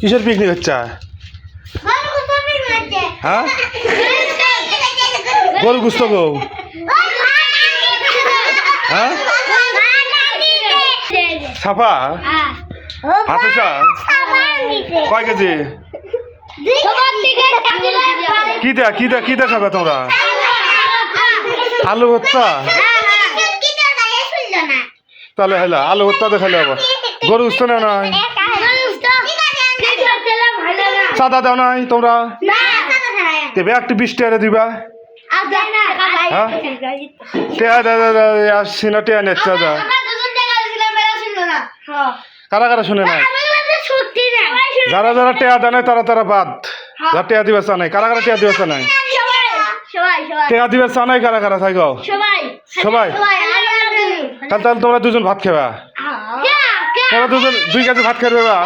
কিসের পিকনিক হচ্ছে? হ্যাঁ? গরু গুস্ত গো হ্যাঁ চা কয় কেজি? কি কি কি তোমরা? আলু ভর্তা? তাহলে হেলা, আলু ভর্তা দেখালে আবার। গরু গুস্ত নেও চাঁদা দাও নাই তোমরা? দেবে একটু বিশ টাকা দিবা। না টেয়া নেচ্ছে যা। কারা কারা শুনে নাই? যারা যারা টেয়া দেয় নাই তারা তারা বাদ। যারা টেয়া দিবে চা নাই। কারা কারা টেয়া দিবে চা নাই? টেয়া দিবে চা নাই কারা কারা থাই গো সবাই। তাহলে তাহলে তোমরা দুজন ভাত খাবা। তোমরা দুজন দুই কেজি ভাত খাবে বা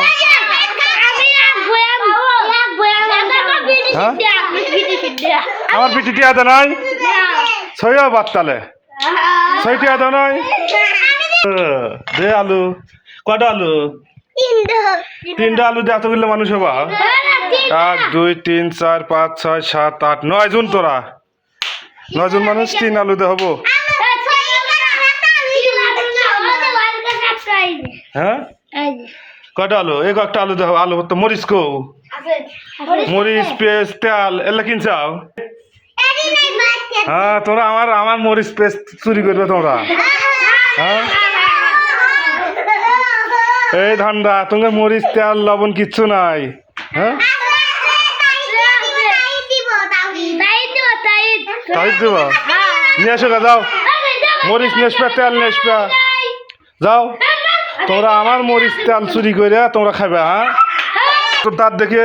আমার পিঠি টিয়া দেয় নাই? ছয়ও বাদ তালে। ছয় টিয়া দেয় নাই? দে আলু। কটা আলু? তিনটা আলু দিয়ে এতগুলো মানুষ হবা? এক দুই তিন চার পাঁচ ছয় সাত আট নয় জন তোরা। নয় জন মানুষ তিন আলু দিয়ে হব। হ্যাঁ? কটা আলু? এই কয়েকটা আলু দেবো আলু তো মরিচ কো। মরিচ পেঁয়াজ তেল এগুলো কিনছাও হ্যাঁ তোমরা আমার আমার মরিচ পেস্ট চুরি করবে তোমরা হ্যাঁ? এই ধান্দা তোমার মরিচ তেল লবণ কিচ্ছু নাই। হ্যাঁ? তাই দেব। নিয়ে গা, যাও। মরিচ নেসপা তেল নেসপা যাও। তোমরা আমার মরিচ তেল চুরি করে তোমরা খাবে হ্যাঁ? তোর দাঁত দেখে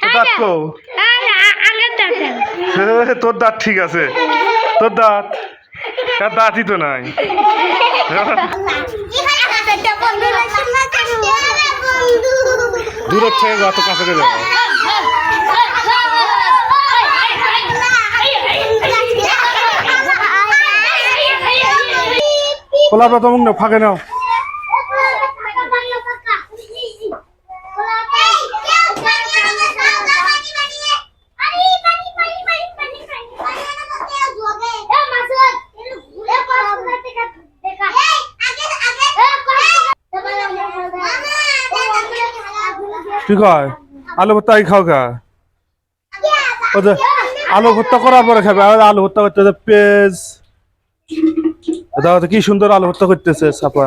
তোর দাঁত কো? তোর দাঁত ঠিক আছে। তোর দাঁত। তার দাঁতই তো নাই। দূরের থেকে গত কাছে যাব খোলা প্রথম ফাঁকে নাও। ঠিক কয়? আলু ভর্তা খাও গা। ও যে আলু ভর্তা করার পরে খাবে। আলু ভর্তা করতে পেঁয়াজ। কি সুন্দর আলু ভর্তা করতেছে সাপা